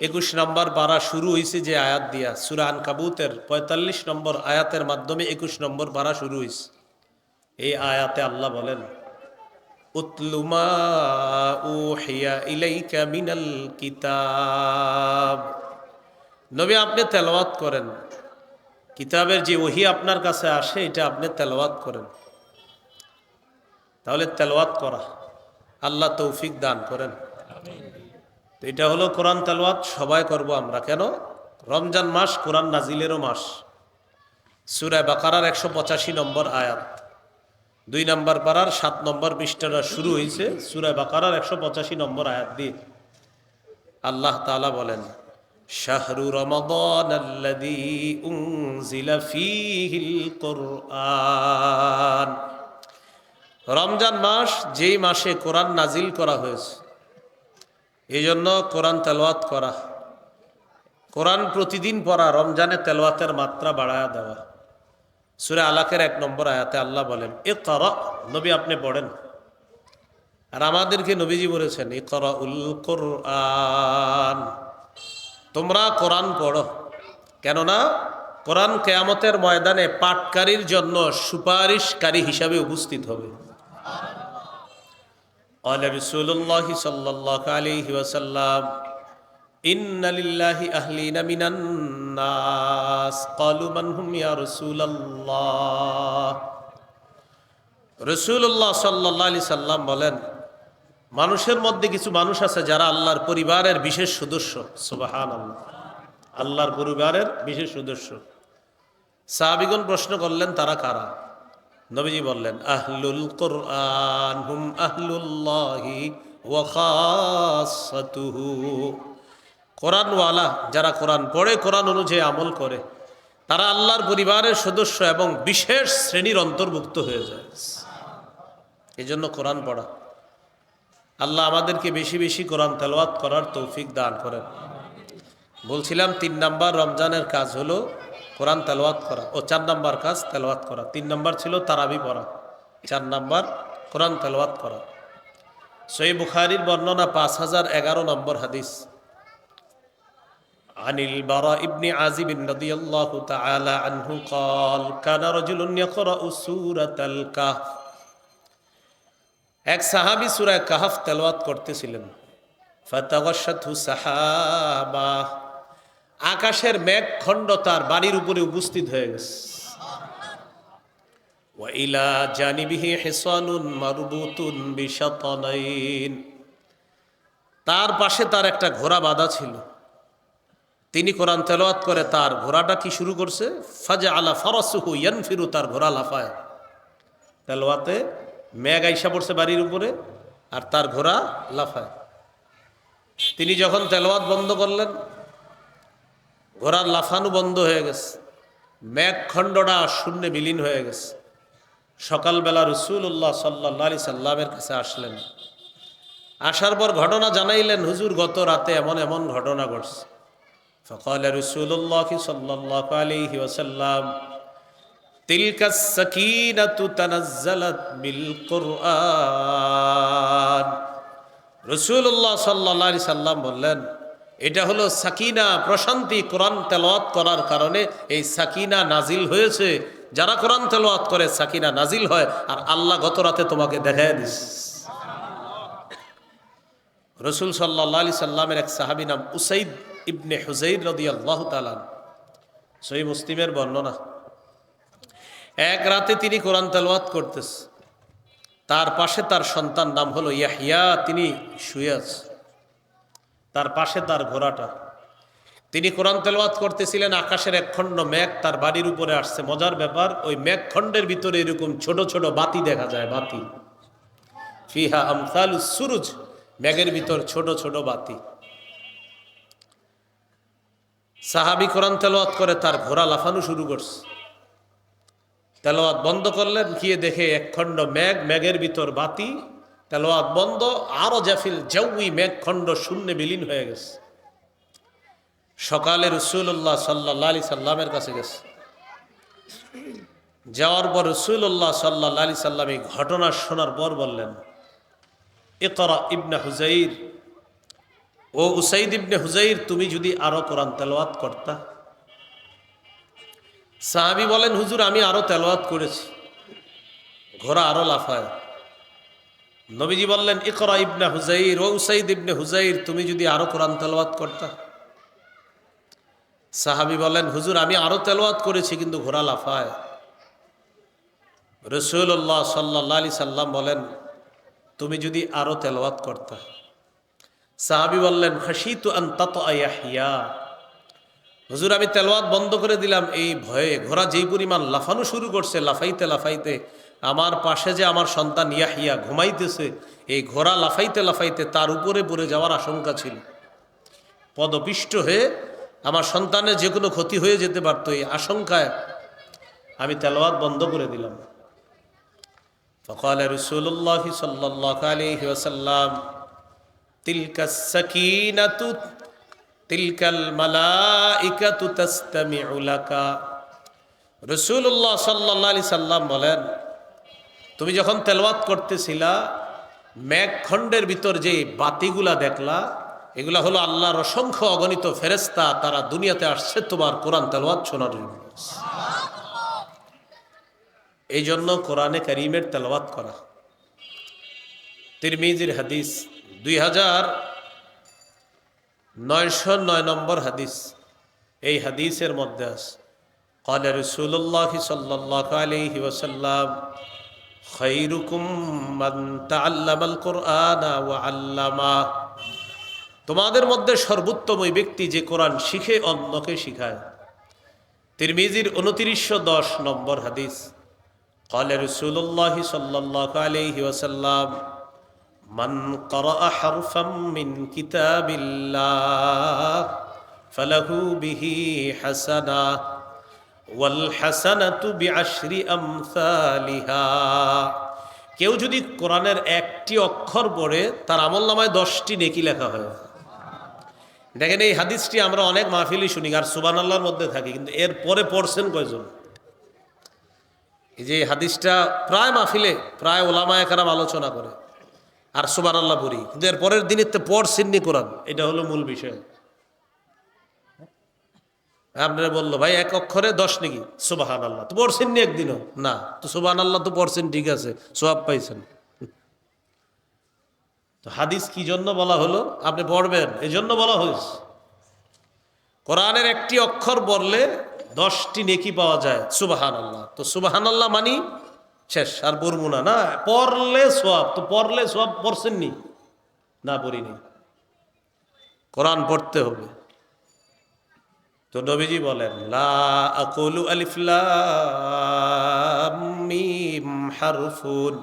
একুশ নম্বর পারা শুরু হয়েছে যে আয়াত দিয়া। সুরান কাবুতের পঁয়তাল্লিশ নম্বর আয়াতের মাধ্যমে একুশ নম্বর পারা শুরু হয়েছে এই আয়াতে আল্লাহ বলেন উতলুমা নবী, আপনি তেলাওয়াত করেন। কিতাবের যে ওহি আপনার কাছে আসে, এটা আপনি তেলাওয়াত করেন। তাহলে তেলাওয়াত করা, আল্লাহ তৌফিক দান করেন। তো এটা হলো কোরআন তেলাওয়াত, সবাই করব আমরা। কেন? রমজান মাস কোরআন নাজিলেরও মাস। সুরায় বাকারার একশো পঁচাশি নম্বর আয়াত। দুই নম্বর পাড়ার সাত নম্বর পৃষ্ঠাটা শুরু হয়েছে সুরায় বাকারার একশো পঁচাশি নম্বর আয়াত দিয়ে। আল্লাহ তাআলা বলেন, শাহরু রমজান মাস যেই মাসে কোরআন নাজিল করা হয়েছে এই জন্য কোরআন তেলাওয়াত করা। কোরআন প্রতিদিন পড়া, রমজানে তেলাওয়াতের মাত্রা বাড়ায়া দেওয়া। সুরে আলাকের এক নম্বর আয়াতে আল্লাহ বলেন এ কর নবী আপনি পড়েন। আর আমাদেরকে নবীজি বলেছেন এ কর উল কোরআন তোমরা কোরআন পড়ো। কেননা, কোরআন কেয়ামতের ময়দানে পাটকারীর জন্য সুপারিশকারী হিসাবে উপস্থিত হবে। قال رسول الله صلى الله عليه وسلم إن لله أهلين من الناس قالوا من هم يا رسول الله রসুল্লাহ সাল্লাহ আলি সাল্লাম বলেন মানুষের মধ্যে কিছু মানুষ আছে যারা আল্লাহর পরিবারের বিশেষ সদস্য সুবাহান আল্লাহ আল্লাহর পরিবারের বিশেষ সদস্য সাহাবিগণ প্রশ্ন করলেন তারা কারা নবীজি বললেন, আহলুল কোরআন হুম আহলুল্লাহি ওয়া খাসাতুহু। কোরআনওয়ালা যারা কোরআন পড়ে, কোরআন অনুযায়ী আমল করে, তারা আল্লাহর পরিবারের সদস্য এবং বিশেষ শ্রেণির অন্তর্ভুক্ত হয়ে যায়। এই জন্য কোরআন পড়া। আল্লাহ আমাদেরকে বেশি বেশি কোরআন তেলাওয়াত করার তৌফিক দান করেন। বলছিলাম, তিন নাম্বার রমজানের কাজ হলো কোরআন তেলাওয়াত করা ও চার নাম্বার কাজ তেলাওয়াত করা তিন নাম্বার ছিল তারাবি পড়া চার নাম্বার কোরআন তেলাওয়াত করা সই বুখারির বর্ণনা পাঁচ হাজার এগারো নম্বর হাদিস عن البراء بن عازب رضي الله تعالى عنه قال كان رجل يقرأ سورة الكهف এক সাহাবি সুরায় কাহাফ তেলাওয়াত করতেছিলেন ফাতাগাশাতহু সাহাবা আকাশের মেঘ খণ্ড তার বাড়ির উপরে উপস্থিত হয়ে গেছে। ওয়াইলা জানিবিহি হিসানুন মারবুতুন বিশাতানাইন। তার পাশে তার একটা ঘোড়া বাঁধা ছিল। তিনি কোরআন তেলাওয়াত করে তার ঘোড়াটা কি শুরু করছে? ফাজা আলা ফরসুহু ইয়ানফিরু, তার ঘোড়া লাফায়। তেলোয়াতে মেঘ আইসা পড়ছে বাড়ির উপরে আর তার ঘোড়া লাফায়। তিনি যখন তেলোয়াত বন্ধ করলেন ঘোড়ার লাফানো বন্ধ হয়ে গেছে মেঘ খণ্ডটা শূন্যে বিলীন হয়ে গেছে সকালবেলা রসুল্লাহ সাল্লাহ আলি সাল্লামের কাছে আসলেন আসার পর ঘটনা জানাইলেন হুজুর গত রাতে এমন এমন ঘটনা ঘটছে فقال رسول الله صلى الله عليه وسلم تلك السكينة تنزلت بالقرآن রসুল্লাহ সাল্লা সাল্লাম বললেন এটা হলো সাকিনা প্রশান্তি কোরআন তেলাওয়াত করার কারণে এই সাকিনা নাজিল হয়েছে। যারা কোরআন তেলাওয়াত করে, সাকিনা নাজিল হয়। আর আল্লাহ গত রাতে তোমাকে দেখায় দিস। রসুল সাল্লাহ সাল্লামের এক সাহাবি নাম উসাইদ ইবনে হুজাইর রদি আল্লাহ তালান সই মুসলিমের বর্ণনা। এক রাতে তিনি কোরআন তেলাওয়াত করতেছে। তার পাশে তার সন্তান নাম হলো ইয়াহিয়া তিনি শুয়ে আছে। তার পাশে তার ঘোড়াটা। তিনি কোরআন তেলাওয়াত করতেছিলেন, আকাশের এক খণ্ড মেঘ তার বাড়ির উপরে আসছে। মজার ব্যাপার, ওই মেঘ খণ্ডের ভিতরে এরকম ছোট ছোট বাতি দেখা যায়, বাতি। ফিহা আমসাল সুরুজ, মেঘের ভিতর ছোট ছোট বাতি। সাহাবি কোরআন তেলাওয়াত করে, তার ঘোড়া লাফানো শুরু করছে। তেলাওয়াত বন্ধ করলেন, গিয়ে দেখে এক খণ্ড মেঘ, মেঘের ভিতর বাতি। তেলাওয়াত বন্ধ, আরও জাফিল জাউই মেঘ খণ্ড শূন্যে বিলীন হয়ে গেছে। সকালে রসুল্লাহ সাল্লাহ আলি সাল্লামের কাছে গেছে। যাওয়ার পর রসুল্লাহ সাল্লাহ আলি সাল্লাম এই ঘটনা শোনার পর বললেন, ইকরা ইবনে হুজাইর ও উসাইদ ইবনে হুজাইর তুমি যদি আরও কোরআন তেলাওয়াত করতা? সাহাবি বলেন, হুজুর, আমি আরও তেলাওয়াত করেছি। ঘোড়া আরও লাফায়। নবীজি বললেন, ইকরা ইবনে হুজাইর ও উসাইদ ইবনে হুজাইর তুমি যদি আরও কোরআন তেলাওয়াত করতা? সাহাবি বলেন, হুজুর, আমি আরও তেলাওয়াত করেছি, কিন্তু ঘোড়া লাফায়। রসুল্লাহ সাল্লাহ আলি সাল্লাম বলেন, তুমি যদি আরও তেলাওয়াত করতা? সাহাবি বললেন হাসি তু আন্তাত আয়াহিয়া হুজুর, আমি তেলাওয়াত বন্ধ করে দিলাম, এই ভয়ে ঘোড়া যেই পরিমাণ লাফানো শুরু করছে, লাফাইতে লাফাইতে আমার পাশে যে আমার সন্তান ইয়াহিয়া ঘুমাইতেছে, এই ঘোড়া লাফাইতে লাফাইতে তার উপরে পড়ে যাওয়ার আশঙ্কা ছিল। পদপিষ্ট হয়ে আমার সন্তানের যে কোনো ক্ষতি হয়ে যেতে পারত এই আশঙ্কায় আমি তেলওয়াত বন্ধ করে দিলাম। ফকাল রসুল্লাহ সাল্লাহ রসুল্লাহ সাল্লাল্লাহু সাল্লাম বলেন তুমি যখন তেলওয়াত করতেছিলা মেঘখণ্ডের ভিতর যে বাতিগুলা দেখলা এগুলা হলো আল্লাহর অসংখ্য অগণিত ফেরেস্তা তারা দুনিয়াতে আসছে তোমার কোরআন তেলওয়াত শোনার জন্য এই জন্য কোরআনে করিমের তেলাওয়াত করা তিরমিজির হাদিস দুই হাজার নয়শো নয় নম্বর হাদিস এই হাদিসের মধ্যে আছে قال رسول الله صلى الله عليه وسلم خيركم من تعلم القرآن وعلمه তোমাদের মধ্যে সর্বোত্তম ওই ব্যক্তি যে কোরআন শিখে অন্যকে শিখায় তিরমিজির উনত্রিশশো দশ নম্বর হাদিস قال رسول الله صلى الله عليه وسلم من قرأ حرفا من كتاب الله فله به حسنة والحسنة بعشر أمثالها কেউ যদি কোরআনের একটি অক্ষর পড়ে, তার আমল নামায় দশটি নেকি লেখা হয়। দেখেন, এই হাদিসটি আমরা অনেক মাহফিলই শুনি, আর সুবান আল্লাহর মধ্যে থাকি, কিন্তু এর পরে পড়ছেন কয়জন? এই যে হাদিসটা প্রায় মাহফিলে, প্রায় ওলামায় কারাম আলোচনা করে, আর সুবান আল্লাহ পড়ি, কিন্তু এর পরের দিনের তো পর সিন্নি কোরআন, এটা হলো মূল বিষয়। আপনারা বলল, ভাই, এক অক্ষরে দশ নাকি? সুবাহান আল্লাহ তো পড়ছেন নি একদিনও? না। তো সুবাহান আল্লাহ তো পড়ছেন, ঠিক আছে। সোয়াব পাইছেন। তো হাদিস কি জন্য বলা হলো? আপনি পড়বেন এই জন্য বলা হয়েছে। কোরআনের একটি অক্ষর বললে দশটি নেকি পাওয়া যায় সুবাহান আল্লাহ তো সুবাহান আল্লাহ মানি শেষ, আর পড়ব না। না, পড়লে সোয়াব তো পড়লে সোয়াব পড়ছেননি না, পড়িনি। কোরআন পড়তে হবে। তো নবীজি বলেন লা আকুলু আলিফ লাম মিম হারফুন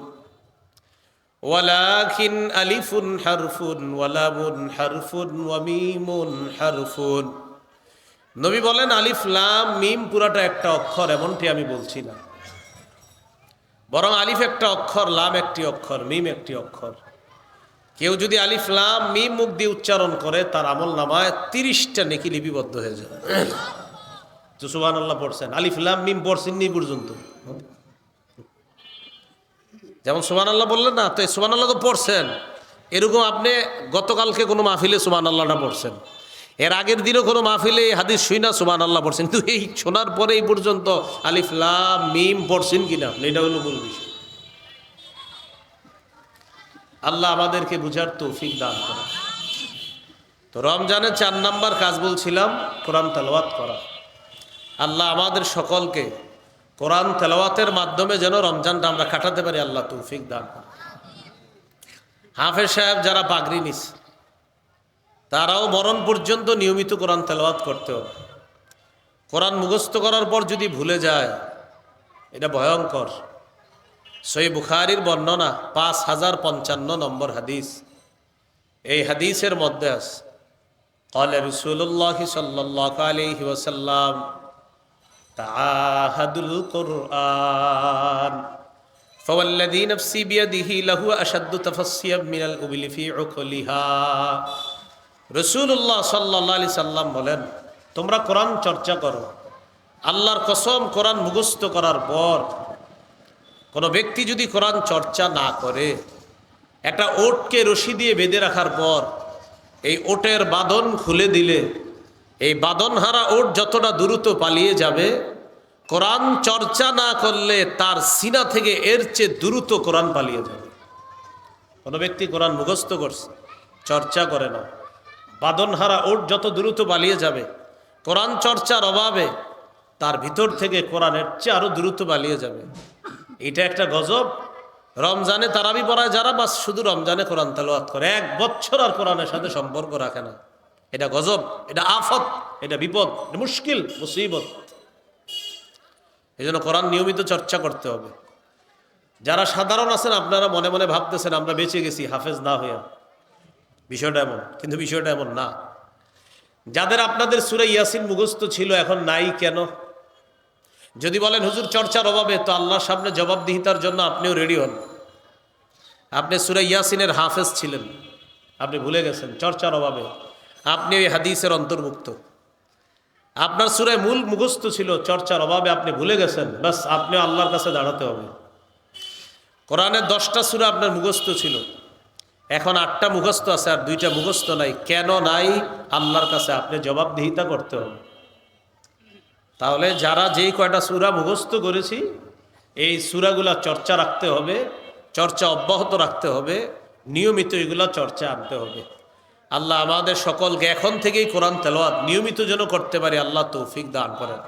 ولكن ألف حرف ولام حرف وميم حرف নবী বলেন আলিফ লাম মিম পুরাটা একটা অক্ষর এমনটি আমি বলছি না বরং আলিফ একটা অক্ষর লাম একটি অক্ষর মিম একটি অক্ষর কেউ যদি আলিফ লাম মিম মুখ দিয়ে উচ্চারণ করে, তার আমল নামায় তিরিশটা নেকি লিপিবদ্ধ হয়ে যাবে। তো সুবান আল্লাহ পড়ছেন। আলিফ লাম মিম পড়ছেন নি পর্যন্ত। যেমন সুবান আল্লাহ বললেন না, তো সুবান আল্লাহ তো পড়ছেন। এরকম আপনি গতকালকে কোনো মাহফিলে সুবান আল্লাহটা পড়ছেন। এর আগের দিনও কোনো মাহফিলে এই হাদিস শুই না সুবান আল্লাহ পড়ছেন। কিন্তু এই শোনার পরে এই পর্যন্ত আলিফ লাম মিম পড়ছেন কিনা এটা হলো বিষয়। আল্লাহ আমাদেরকে বুঝার তৌফিক দান করে তো রমজানের চার নাম্বার কাজ বলছিলাম, কোরআন তেলাওয়াত করা। আল্লাহ আমাদের সকলকে কোরআন তেলাওয়াতের মাধ্যমে যেন রমজানটা আমরা কাটাতে পারি, আল্লাহ তৌফিক দান করে হাফেজ সাহেব যারা পাগড়ি নিস, তারাও মরণ পর্যন্ত নিয়মিত কোরআন তেলাওয়াত করতে হবে। কোরআন মুখস্থ করার পর যদি ভুলে যায়, এটা ভয়ঙ্কর। সই বুখারির বর্ণনা পাঁচ হাজার পঞ্চান্ন নম্বর হাদিস এই হাদিসের মধ্যে আছে قال رسول الله صلى الله عليه وسلم تعاهدوا القرآن فوالذي نفسي بيده له أشد تفصيا من الأبل في عقلها রসুল্লাহ সাল্লাহ আলি সাল্লাম বলেন তোমরা কোরআন চর্চা করো আল্লাহর কসম কোরআন মুখস্থ করার পর কোনো ব্যক্তি যদি কোরআন চর্চা না করে, একটা ওটকে রশি দিয়ে বেঁধে রাখার পর, এই ওটের বাদন খুলে দিলে, এই বাদনহারা ওট যতটা দ্রুত পালিয়ে যাবে, কোরআন চর্চা না করলে তার সিনা থেকে এর চেয়ে দ্রুত কোরআন পালিয়ে যাবে। কোনো ব্যক্তি কোরআন মুখস্থ করছে, চর্চা করে না। বাদনহারা ওট যত দ্রুত পালিয়ে যাবে, কোরআন চর্চার অভাবে তার ভিতর থেকে কোরআনের চেয়ে আরও দ্রুত পালিয়ে যাবে। এটা একটা গজব। রমজানে তারাবি পড়ায় যারা, বাস শুধু রমজানে কোরআন তেলাওয়াত করে। এক বছর আর কোরআনের সাথে সম্পর্ক রাখে না। এটা গজব, এটা আফত, এটা বিপদ, এটা মুশকিল, মুসিবত। এই জন্য কোরআন নিয়মিত চর্চা করতে হবে। যারা সাধারণ আছেন, আপনারা মনে মনে ভাবতেছেন, আমরা বেঁচে গেছি, হাফেজ না হইয়া। বিষয়টা এমন, কিন্তু বিষয়টা এমন না। যাদের আপনাদের সুরে ইয়াসিন মুখস্থ ছিল, এখন নাই কেন? যদি বলেন, হুজুর, চর্চার অভাবে তো আল্লাহর সামনে জবাবদিহিতার জন্য আপনিও রেডি হন। আপনি সুরে ইয়াসিনের হাফেজ ছিলেন। আপনি ভুলে গেছেন, চর্চার অভাবে। আপনি ওই হাদিসের অন্তর্ভুক্ত। আপনার সুরায় মূল মুখস্থ ছিল, চর্চার অভাবে আপনি ভুলে গেছেন। বাস আপনি আল্লাহর কাছে দাঁড়াতে হবে। কোরআনের দশটা সুরে আপনার মুখস্থ ছিল। এখন আটটা মুখস্থ আছে আর দুইটা মুখস্থ নাই। কেন নাই? আল্লাহর কাছে আপনি জবাবদিহিতা করতে হবে। তাহলে যারা যেই কয়টা সুরা মুখস্থ করেছি, এই সুরাগুলা চর্চা রাখতে হবে, চর্চা অব্যাহত রাখতে হবে, নিয়মিত এগুলা চর্চা আনতে হবে। আল্লাহ আমাদের সকলকে এখন থেকেই কোরআন তেলোয়াত নিয়মিত যেন করতে পারি, আল্লাহ তৌফিক দান করেন।